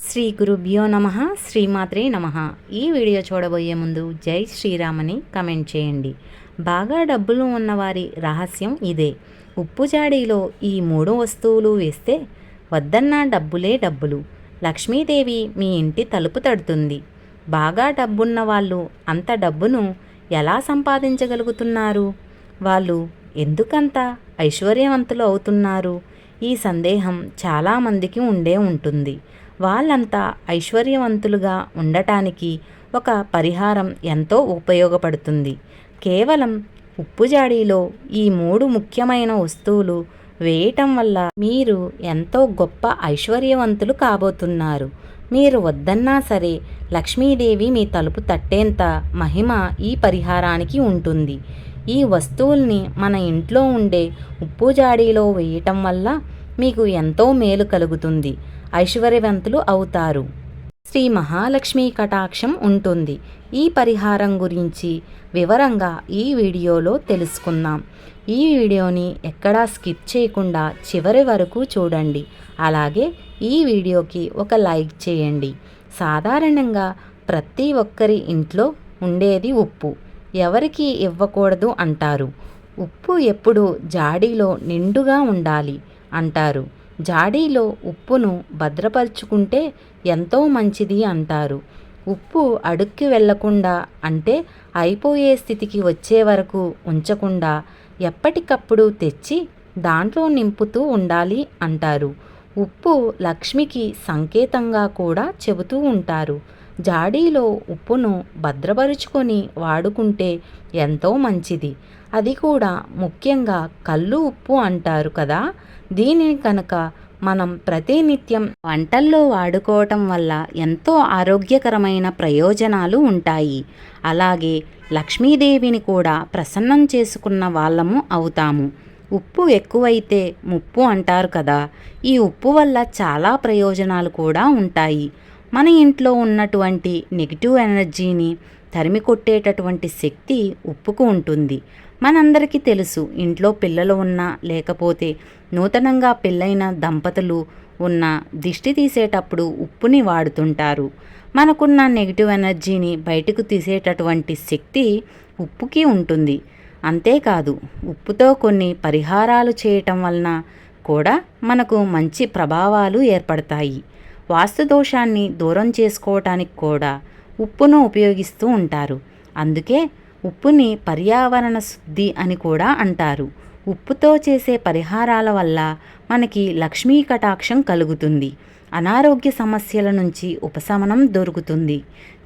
శ్రీ గురుభ్యో నమ శ్రీమాత్రే నమ. ఈ వీడియో చూడబోయే ముందు జై శ్రీరామని కమెంట్ చేయండి. బాగా డబ్బులు ఉన్నవారి రహస్యం ఇదే. ఉప్పు జాడీలో ఈ మూడు వస్తువులు వేస్తే వద్దన్న డబ్బులే డబ్బులు. లక్ష్మీదేవి మీ ఇంటి తలుపు తడుతుంది. బాగా డబ్బున్న వాళ్ళు అంత డబ్బును ఎలా సంపాదించగలుగుతున్నారు? వాళ్ళు ఎందుకంత ఐశ్వర్యవంతులు అవుతున్నారు? ఈ సందేహం చాలామందికి ఉండే ఉంటుంది. వాళ్ళంతా ఐశ్వర్యవంతులుగా ఉండటానికి ఒక పరిహారం ఎంతో ఉపయోగపడుతుంది. కేవలం ఉప్పు జాడీలో ఈ మూడు ముఖ్యమైన వస్తువులు వేయటం వల్ల మీరు ఎంతో గొప్ప ఐశ్వర్యవంతులు కాబోతున్నారు. మీరు వద్దన్నా సరే లక్ష్మీదేవి మీ తలుపు తట్టేంత మహిమ ఈ పరిహారానికి ఉంటుంది. ఈ వస్తువుల్ని మన ఇంట్లో ఉండే ఉప్పు జాడీలో వేయటం వల్ల మీకు ఎంతో మేలు కలుగుతుంది. ఐశ్వర్యవంతులు అవుతారు. శ్రీ మహాలక్ష్మి కటాక్షం ఉంటుంది. ఈ పరిహారం గురించి వివరంగా ఈ వీడియోలో తెలుసుకుందాం. ఈ వీడియోని ఎక్కడా స్కిప్ చేయకుండా చివరి వరకు చూడండి. అలాగే ఈ వీడియోకి ఒక లైక్ చేయండి. సాధారణంగా ప్రతి ఒక్కరి ఇంట్లో ఉండేది ఉప్పు. ఎవరికి ఇవ్వకూడదు అంటారు. ఉప్పు ఎప్పుడు జాడీలో నిండుగా ఉండాలి. అంటారు. జాడీలో ఉప్పును భద్రపరుచుకుంటే ఎంతో మంచిది అంటారు. ఉప్పు అడుక్కి వెళ్ళకుండా అంటే అయిపోయే స్థితికి వచ్చే వరకు ఉంచకుండా ఎప్పటికప్పుడు తెచ్చి దాంట్లో నింపుతూ ఉండాలి అంటారు. ఉప్పు లక్ష్మికి సంకేతంగా కూడా చెబుతూ ఉంటారు. జాడీలో ఉప్పును భద్రపరుచుకొని వాడుకుంటే ఎంతో మంచిది. అది కూడా ముఖ్యంగా కళ్ళు ఉప్పు అంటారు కదా. దీనిని కనుక మనం ప్రతినిత్యం వంటల్లో వాడుకోవటం వల్ల ఎంతో ఆరోగ్యకరమైన ప్రయోజనాలు ఉంటాయి. అలాగే లక్ష్మీదేవిని కూడా ప్రసన్నం చేసుకున్న వాళ్ళము అవుతాము. ఉప్పు ఎక్కువైతే ముప్పు అంటారు కదా. ఈ ఉప్పు వల్ల చాలా ప్రయోజనాలు కూడా ఉంటాయి. మన ఇంట్లో ఉన్నటువంటి నెగిటివ్ ఎనర్జీని తరిమి కొట్టేటటువంటి శక్తి ఉప్పుకు ఉంటుంది. మనందరికీ తెలుసు ఇంట్లో పిల్లలు ఉన్నా లేకపోతే నూతనంగా పెళ్ళైన దంపతులు ఉన్న దిష్టి తీసేటప్పుడు ఉప్పుని వాడుతుంటారు. మనకున్న నెగిటివ్ ఎనర్జీని బయటకు తీసేటటువంటి శక్తి ఉప్పుకి ఉంటుంది. అంతేకాదు ఉప్పుతో కొన్ని పరిహారాలు చేయటం వలన కూడా మనకు మంచి ప్రభావాలు ఏర్పడతాయి. వాస్తు దోషాన్ని దూరం చేసుకోవటానికి కూడా ఉప్పును ఉపయోగిస్తూ ఉంటారు. అందుకే ఉప్పుని పర్యావరణ శుద్ధి అని కూడా అంటారు. ఉప్పుతో చేసే పరిహారాల వల్ల మనకి లక్ష్మీ కటాక్షం కలుగుతుంది. అనారోగ్య సమస్యల నుంచి ఉపశమనం దొరుకుతుంది.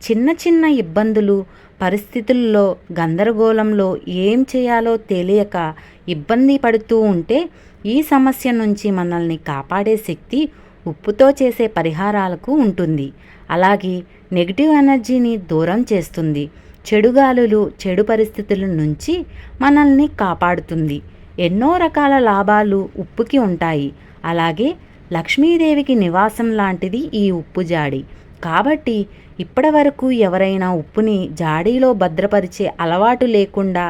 చిన్న చిన్న ఇబ్బందులు పరిస్థితుల్లో గందరగోళంలో ఏం చేయాలో తెలియక ఇబ్బంది పడుతూ ఉంటే ఈ సమస్య నుంచి మనల్ని కాపాడే శక్తి ఉప్పుతో చేసే పరిహారాలకు ఉంటుంది. అలాగే నెగిటివ్ ఎనర్జీని దూరం చేస్తుంది. చెడు గాలులు చెడు పరిస్థితుల నుంచి మనల్ని కాపాడుతుంది. ఎన్నో రకాల లాభాలు ఉప్పుకి ఉంటాయి. అలాగే లక్ష్మీదేవికి నివాసం లాంటిది ఈ ఉప్పు జాడి. కాబట్టి ఇప్పటి వరకు ఎవరైనా ఉప్పుని జాడీలో భద్రపరిచే అలవాటు లేకుండా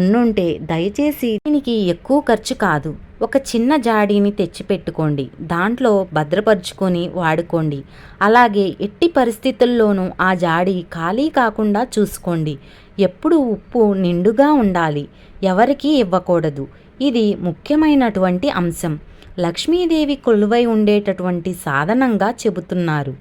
ఉండుంటే దయచేసి దీనికి ఎక్కువ ఖర్చు కాదు. ఒక చిన్న జాడీని తెచ్చిపెట్టుకోండి. దాంట్లో భద్రపరుచుకొని వాడుకోండి. అలాగే ఎట్టి పరిస్థితుల్లోనూ ఆ జాడి ఖాళీ కాకుండా చూసుకోండి. ఎప్పుడు ఉప్పు నిండుగా ఉండాలి. ఎవరికీ ఇవ్వకూడదు. ఇది ముఖ్యమైనటువంటి అంశం. లక్ష్మీదేవి కొలువై ఉండేటటువంటి సాధనంగా చెబుతున్నారు.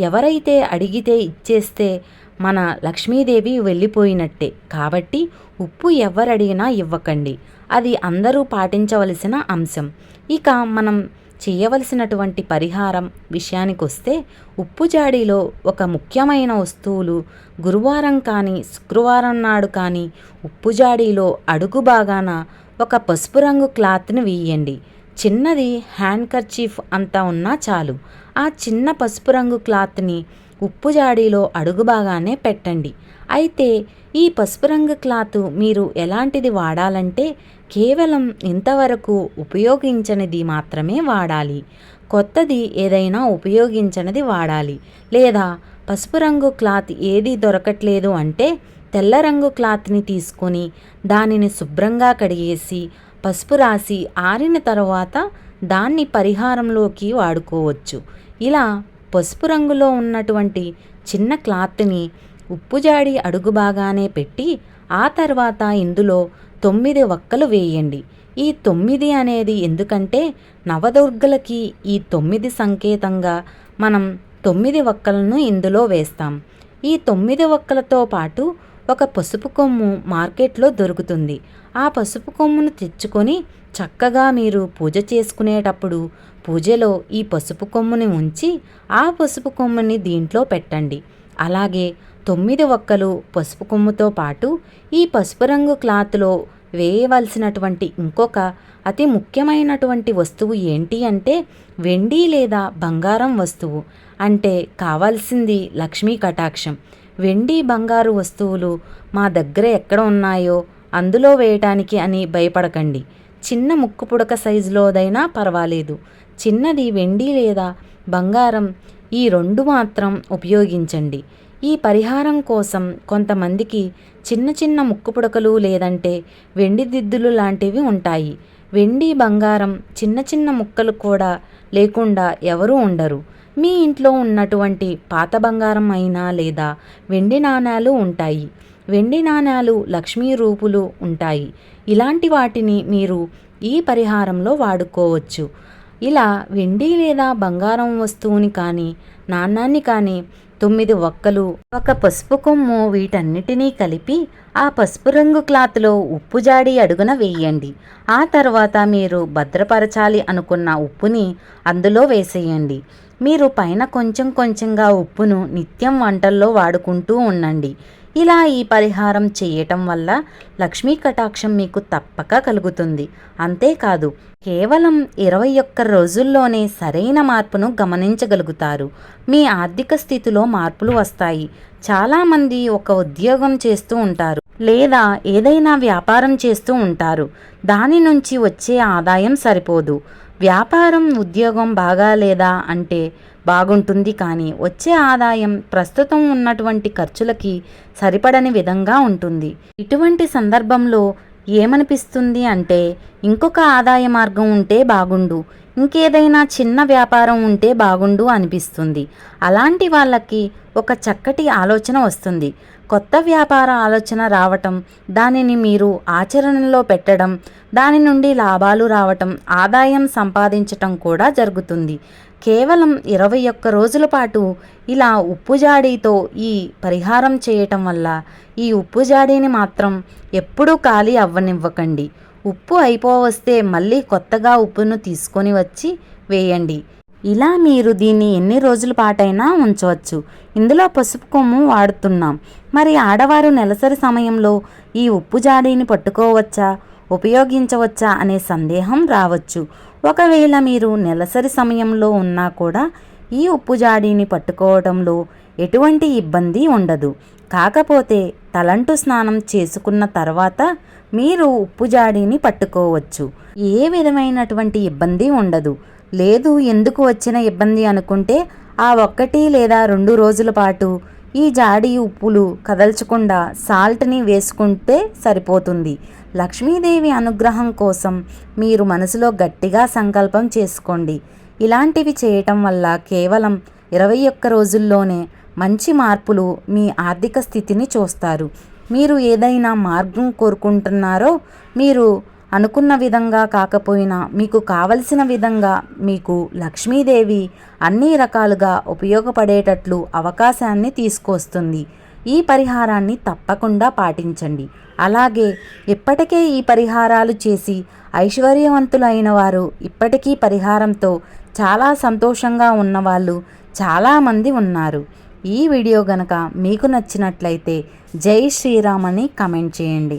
ఎవరైతే అడిగితే ఇచ్చేస్తే మన లక్ష్మీదేవి వెళ్ళిపోయినట్టే. కాబట్టి ఉప్పు ఎవరడిగినా ఇవ్వకండి. అది అందరూ పాటించవలసిన అంశం. ఇక మనం చేయవలసినటువంటి పరిహారం విషయానికి వస్తే ఉప్పు జాడీలో ఒక ముఖ్యమైన వస్తువులు గురువారం కానీ శుక్రవారం నాడు కానీ ఉప్పు జాడీలో అడుగు భాగాన ఒక పసుపు రంగు క్లాత్ని వేయండి. చిన్నది హ్యాండ్ కర్చీఫ్ అంతా ఉన్నా చాలు. ఆ చిన్న పసుపు రంగు క్లాత్ని ఉప్పు జాడీలో అడుగు బాగానే పెట్టండి. అయితే ఈ పసుపు రంగు క్లాత్ మీరు ఎలాంటిది వాడాలంటే కేవలం ఇంతవరకు ఉపయోగించనిది మాత్రమే వాడాలి. కొత్తది ఏదైనా ఉపయోగించనిది వాడాలి. లేదా పసుపు రంగు క్లాత్ ఏది దొరకట్లేదు అంటే తెల్ల రంగు క్లాత్ని తీసుకొని దానిని శుభ్రంగా కడిగేసి పసుపు రాసి ఆరిన తర్వాత దాన్ని పరిహారంలోకి వాడుకోవచ్చు. ఇలా పసుపు రంగులో ఉన్నటువంటి చిన్న క్లాత్ని ఉప్పు జాడి అడుగు బాగానే పెట్టి ఆ తర్వాత ఇందులో తొమ్మిది వక్కలు వేయండి. ఈ తొమ్మిది అనేది ఎందుకంటే నవదుర్గలకి ఈ తొమ్మిది సంకేతంగా మనం తొమ్మిది వక్కలను ఇందులో వేస్తాం. ఈ తొమ్మిది వక్కలతో పాటు ఒక పసుపు కొమ్ము మార్కెట్లో దొరుకుతుంది. ఆ పసుపు కొమ్మును తెచ్చుకొని చక్కగా మీరు పూజ చేసుకునేటప్పుడు పూజలో ఈ పసుపు కొమ్ముని ఉంచి ఆ పసుపు కొమ్ముని దీంట్లో పెట్టండి. అలాగే తొమ్మిది ఒక్కలు పసుపు కొమ్ముతో పాటు ఈ పసుపు రంగు క్లాత్లో వేయవలసినటువంటి ఇంకొక అతి ముఖ్యమైనటువంటి వస్తువు ఏంటి అంటే వెండి లేదా బంగారం వస్తువు. అంటే కావాల్సింది లక్ష్మీ కటాక్షం. వెండి బంగారు వస్తువులు మా దగ్గర ఎక్కడ ఉన్నాయో అందులో వేయటానికి అని భయపడకండి. చిన్న ముక్కు పుడక సైజులోదైనా పర్వాలేదు. చిన్నది వెండి లేదా బంగారం ఈ రెండు మాత్రం ఉపయోగించండి. ఈ పరిహారం కోసం కొంతమందికి చిన్న చిన్న ముక్కు పుడకలు లేదంటే వెండి దిద్దులు లాంటివి ఉంటాయి. వెండి బంగారం చిన్న చిన్న ముక్కలు కూడా లేకుండా ఎవరూ ఉండరు. మీ ఇంట్లో ఉన్నటువంటి పాత బంగారం అయినా లేదా వెండి నాణాలు ఉంటాయి. వెండి నాణాలు లక్ష్మీ రూపులు ఉంటాయి. ఇలాంటి వాటిని మీరు ఈ పరిహారంలో వాడుకోవచ్చు. ఇలా వెండి లేదా బంగారం వస్తువుని కానీ నాణాన్ని కానీ తొమ్మిది ఒక్కలు ఒక పసుపు కొమ్ము వీటన్నిటినీ కలిపి ఆ పసుపు రంగు క్లాత్లో ఉప్పు జాడి అడుగున వేయండి. ఆ తర్వాత మీరు భద్రపరచాలి అనుకున్న ఉప్పుని అందులో వేసేయండి. మీరు పైన కొంచెం కొంచెంగా ఉప్పును నిత్యం వంటల్లో వాడుకుంటూ ఉండండి. ఇలా ఈ పరిహారం చేయటం వల్ల లక్ష్మీ కటాక్షం మీకు తప్పక కలుగుతుంది. అంతేకాదు కేవలం ఇరవై ఒక్క రోజుల్లోనే సరైన మార్పును గమనించగలుగుతారు. మీ ఆర్థిక స్థితిలో మార్పులు వస్తాయి. చాలామంది ఒక ఉద్యోగం చేస్తూ ఉంటారు. లేదా ఏదైనా వ్యాపారం చేస్తూ ఉంటారు. దాని నుంచి వచ్చే ఆదాయం సరిపోదు. వ్యాపారం ఉద్యోగం బాగా లేదా అంటే బాగుంటుంది కానీ వచ్చే ఆదాయం ప్రస్తుతం ఉన్నటువంటి ఖర్చులకి సరిపడని విధంగా ఉంటుంది. ఇటువంటి సందర్భంలో ఏమనిపిస్తుంది అంటే ఇంకొక ఆదాయ మార్గం ఉంటే బాగుండు ఇంకేదైనా చిన్న వ్యాపారం ఉంటే బాగుండు అనిపిస్తుంది. అలాంటి వాళ్ళకి ఒక చక్కటి ఆలోచన వస్తుంది. కొత్త వ్యాపార ఆలోచన రావటం దానిని మీరు ఆచరణలో పెట్టడం దాని నుండి లాభాలు రావటం ఆదాయం సంపాదించటం కూడా జరుగుతుంది. కేవలం ఇరవై ఒక్క రోజుల పాటు ఇలా ఉప్పు జాడీతో ఈ పరిహారం చేయటం వల్ల ఈ ఉప్పు జాడీని మాత్రం ఎప్పుడూ ఖాళీ అవ్వనివ్వకండి. ఉప్పు అయిపోవస్తే మళ్ళీ కొత్తగా ఉప్పును తీసుకొని వచ్చి వేయండి. ఇలా మీరు దీన్ని ఎన్ని రోజుల పాటైనా ఉంచవచ్చు. ఇందులో పసుపు కొమ్ము వాడుతున్నాం. మరి ఆడవారు నెలసరి సమయంలో ఈ ఉప్పు జాడీని పట్టుకోవచ్చా? ఉపయోగించవచ్చా అనే సందేహం రావచ్చు. ఒకవేళ మీరు నెలసరి సమయంలో ఉన్నా కూడా ఈ ఉప్పు జాడీని పట్టుకోవడంలో ఎటువంటి ఇబ్బంది ఉండదు. కాకపోతే తలంటు స్నానం చేసుకున్న తర్వాత మీరు ఉప్పు జాడీని పట్టుకోవచ్చు. ఏ విధమైనటువంటి ఇబ్బంది ఉండదు. లేదు ఎందుకు వచ్చిన ఇబ్బంది అనుకుంటే ఆ ఒక్కటి లేదా రెండు రోజుల పాటు ఈ జాడి ఉప్పులు కదల్చకుండా సాల్ట్ని వేసుకుంటే సరిపోతుంది. లక్ష్మీదేవి అనుగ్రహం కోసం మీరు మనసులో గట్టిగా సంకల్పం చేసుకోండి. ఇలాంటివి చేయటం వల్ల కేవలం ఇరవై ఒక్క రోజుల్లోనే మంచి మార్పులు మీ ఆర్థిక స్థితిని చూస్తారు. మీరు ఏదైనా మార్గం కోరుకుంటున్నారో మీరు అనుకున్న విధంగా కాకపోయినా మీకు కావలసిన విధంగా మీకు లక్ష్మీదేవి అన్ని రకాలుగా ఉపయోగపడేటట్లు అవకాశాన్ని తీసుకొస్తుంది. ఈ పరిహారాన్ని తప్పకుండా పాటించండి. అలాగే ఇప్పటికే ఈ పరిహారాలు చేసి ఐశ్వర్యవంతులైన వారు ఇప్పటికీ పరిహారంతో చాలా సంతోషంగా ఉన్నవాళ్ళు చాలామంది ఉన్నారు. ఈ వీడియో గనక మీకు నచ్చినట్లయితే జై శ్రీరామ్ అని కమెంట్ చేయండి.